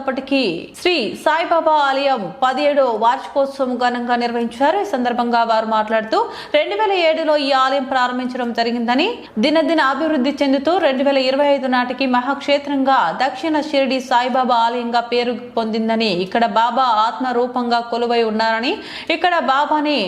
ఉన్నప్పటికీ శ్రీ సాయిబాబా ఆలయం పదిహేడో వార్షికోత్సవం ఘనంగా నిర్వహించారు. ఈ సందర్భంగా వారు మాట్లాడుతూ రెండు వేల ఏడులో ఈ ఆలయం ప్రారంభించడం జరిగిందని దినదిన అభివృద్ధి చెందుతూ రెండు వేల ఇరవై ఐదు నాటికి మహాక్షేత్రంగా దక్షిణ షిరిడి సాయిబాబా ఆలయంగా పేరు పొందిందని ఇక్కడ బాబా ఆత్మ రూపంగా కొలువై ఉన్నారని ఇక్కడ బాబాని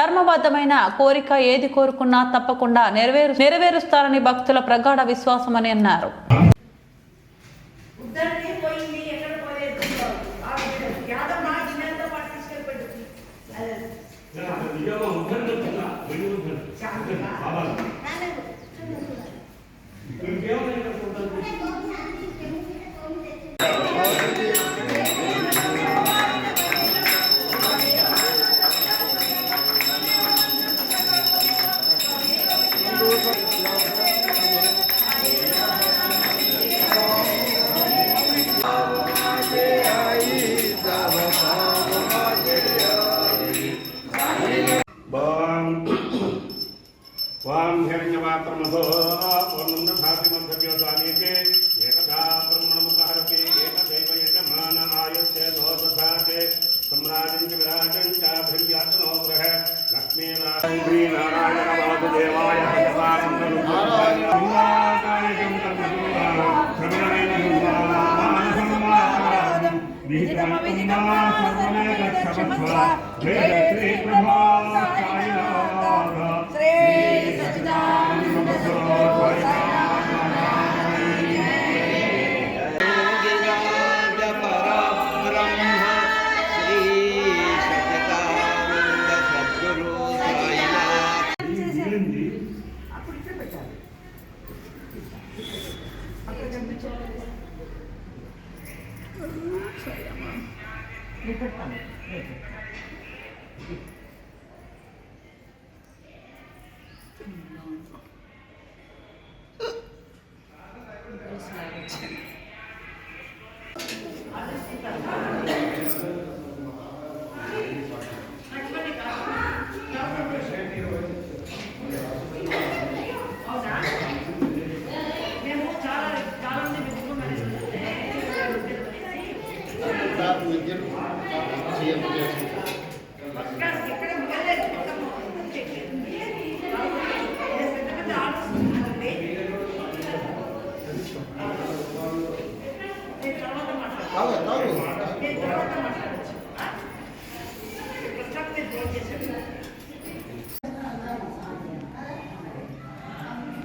ధర్మబద్ధమైన కోరిక ఏది కోరుకున్నా తప్పకుండా నెరవేరు నెరవేరుస్తారని భక్తుల ప్రగాఢ విశ్వాసమని అన్నారు. वाम्यर्ण्यवात्रमधो ओर्णं न भाति मन्धव्योदानीते एकदा ब्रह्मणमुपहरति एकदैव यजमान आयुष्य दोदधाते सम्राजं च विराजं च भ्रियात्मो ग्रह लक्ष्मीरान्द्रीणा పరబ్రహ్మ శ్రీ సచిదానంద అప్పుడు ఇక్కడ పెట్టాలి నేను పెడతాను మేము చాలా చాలా మంది పెట్టుకున్నాం ఇక్కడ మిగలేదు మొత్తం పెద్ద పెద్ద ఆలోచిస్తున్నారండి నేను తర్వాత మాట్లాడతాను నేను తర్వాత మాట్లాడచ్చు ప్రస్తుతం నేను ఫోన్ చేశాను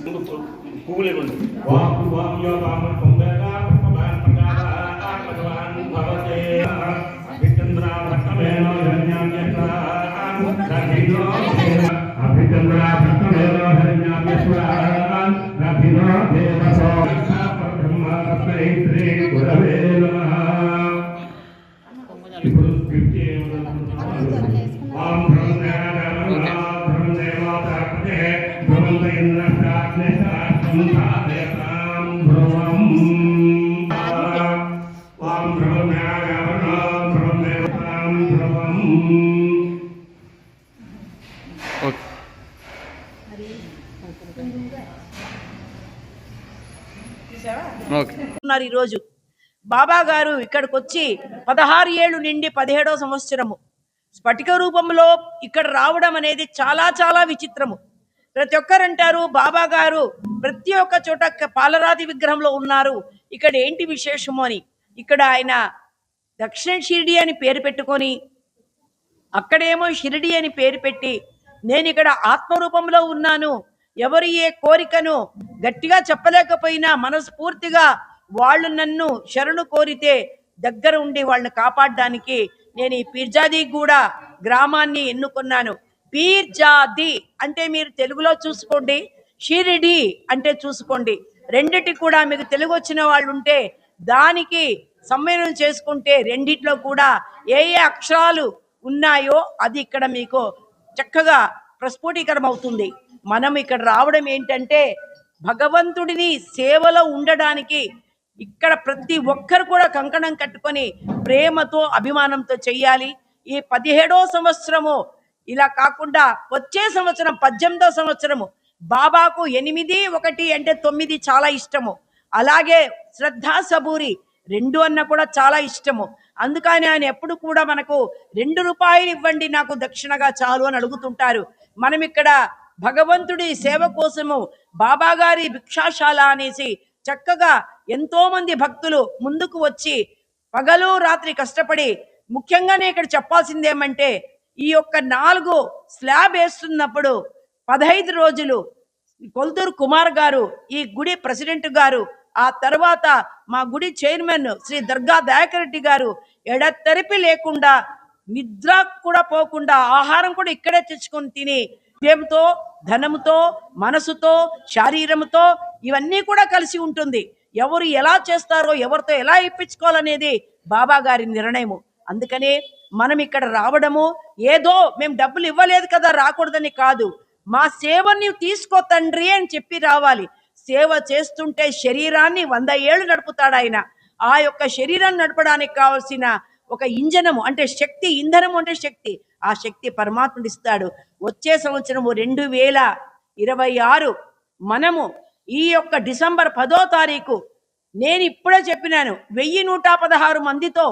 పువ్వులే కొంచెం వాం వాం యో వామన్ పొందేగా భగవాన్ ప్రజాద భగవాన్ భవతే అభిచంద్ర భట్టమేనో హిరణ్యామ్యస్వ రభినో అభిచంద్ర భట్టమేనో హిరణ్యామ్యస్వ రభినో దేవసో బ్రహ్మ తస్మై శ్రీ గురవే నమః ఇప్పుడు ఫిఫ్టీ ఓం బ్రహ్మదేవాపతే భ్రమంత చేసుకుంటున్నారు ఈరోజు. బాబా గారు ఇక్కడికి వచ్చి పదహారు ఏళ్ళు నిండి పదిహేడో సంవత్సరము. స్ఫటిక రూపంలో ఇక్కడ రావడం అనేది చాలా చాలా విచిత్రము. ప్రతి ఒక్కరంటారు బాబా గారు ప్రతి ఒక్క చోట పాలరాతి విగ్రహంలో ఉన్నారు. ఇక్కడ ఏంటి విశేషము అని. ఇక్కడ ఆయన దక్షిణ షిరిడి అని పేరు పెట్టుకొని అక్కడేమో షిరిడి అని పేరు పెట్టి నేను ఇక్కడ ఆత్మరూపంలో ఉన్నాను. ఎవరి ఏ కోరికను గట్టిగా చెప్పలేకపోయినా మనస్ఫూర్తిగా వాళ్ళు నన్ను శరణు కోరితే దగ్గర ఉండి వాళ్ళని కాపాడడానికి నేను ఈ పీర్జాది కూడా గ్రామాన్ని ఎన్నుకున్నాను. పీర్జాది అంటే మీరు తెలుగులో చూసుకోండి షిరిడి అంటే చూసుకోండి. రెండిటి కూడా మీకు తెలుగు వచ్చిన వాళ్ళు ఉంటే దానికి సమ్మేళనం చేసుకుంటే రెండిట్లో కూడా ఏ ఏ అక్షరాలు ఉన్నాయో అది ఇక్కడ మీకు చక్కగా ప్రస్ఫుటీకరం అవుతుంది మనం ఇక్కడ రావడం ఏంటంటే భగవంతుడిని సేవలో ఉండడానికి ఇక్కడ ప్రతి ఒక్కరు కూడా కంకణం కట్టుకొని ప్రేమతో అభిమానంతో చెయ్యాలి. ఈ పదిహేడో సంవత్సరము ఇలా కాకుండా వచ్చే సంవత్సరం పద్దెనిమిదో సంవత్సరము బాబాకు ఎనిమిది ఒకటి అంటే తొమ్మిది చాలా ఇష్టము. అలాగే శ్రద్ధా సబూరి రెండు అన్న కూడా చాలా ఇష్టము. అందుకని ఆయన ఎప్పుడు కూడా మనకు రెండు రూపాయలు ఇవ్వండి నాకు దక్షిణగా చాలు అని అడుగుతుంటారు. మనం ఇక్కడ భగవంతుడి సేవ కోసము బాబా గారి భిక్షాశాల అనేసి చక్కగా ఎంతో మంది భక్తులు ముందుకు వచ్చి పగలు రాత్రి కష్టపడి ముఖ్యంగానే ఇక్కడ చెప్పాల్సింది ఏమంటే ఈ యొక్క నాలుగు స్లాబ్ వేస్తున్నప్పుడు పదహైదు రోజులు కొల్తూరు కుమార్ గారు ఈ గుడి ప్రెసిడెంట్ గారు ఆ తర్వాత మా గుడి చైర్మన్ శ్రీ దుర్గా దయాకర్ రెడ్డి గారు ఎడతెరిపి లేకుండా నిద్ర కూడా పోకుండా ఆహారం కూడా ఇక్కడే తెచ్చుకొని తిని విద్యతో ధనముతో మనసుతో శారీరముతో ఇవన్నీ కూడా కలిసి ఉంటుంది. ఎవరు ఎలా చేస్తారో ఎవరితో ఎలా ఇప్పించుకోవాలనేది బాబా గారి నిర్ణయము. అందుకనే మనం ఇక్కడ రావడము ఏదో మేము డబ్బులు ఇవ్వలేదు కదా రాకూడదని కాదు. మా సేవని తీసుకో తండ్రి అని చెప్పి రావాలి. సేవ చేస్తుంటే శరీరాన్ని వంద ఏళ్ళు నడుపుతాడు ఆయన ఆ యొక్క శరీరాన్ని నడపడానికి కావలసిన ఒక ఇంజనము అంటే శక్తి ఇంధనము అంటే శక్తి. ఆ శక్తి పరమాత్ముడు ఇస్తాడు. వచ్చే సంవత్సరము రెండు వేల ఇరవై ఆరు మనము ఈ యొక్క డిసెంబర్ పదో తారీఖు నేను ఇప్పుడే చెప్పినాను వెయ్యి నూట పదహారు మందితో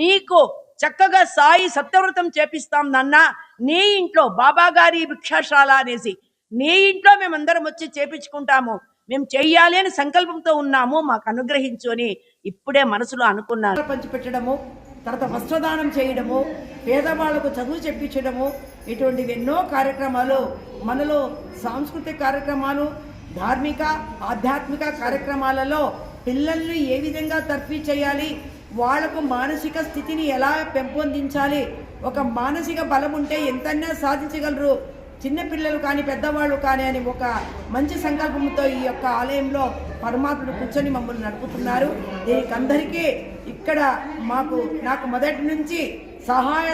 నీకు చక్కగా సాయి సత్యవ్రతం చేపిస్తాం నాన్న. నీ ఇంట్లో బాబా గారి భిక్షాశాల అనేసి నీ ఇంట్లో మేమందరం వచ్చి చేపించుకుంటాము. మేము చెయ్యాలి అని సంకల్పంతో ఉన్నాము మాకు అనుగ్రహించు అని ఇప్పుడే మనసులో అనుకున్నాను. పంచిపెట్టడము తర్వాత వస్త్రదానం చేయడము పేదవాళ్ళకు చదువు చెప్పించడము ఇటువంటివి ఎన్నో కార్యక్రమాలు మనలో సాంస్కృతిక కార్యక్రమాలు ధార్మిక ఆధ్యాత్మిక కార్యక్రమాలలో పిల్లల్ని ఏ విధంగా తర్ఫీ చేయాలి వాళ్ళకు మానసిక స్థితిని ఎలా పెంపొందించాలి ఒక మానసిక బలం ఉంటే ఎంతైనా సాధించగలరు చిన్నపిల్లలు కానీ పెద్దవాళ్ళు కానీ అని ఒక మంచి సంకల్పంతో ఈ యొక్క ఆలయంలో పరమాత్ముడు కూర్చొని మమ్మల్ని నడుపుతున్నారు. దీనికి అందరికీ ఇక్కడ మాకు నాకు మొదటి నుంచి సహాయ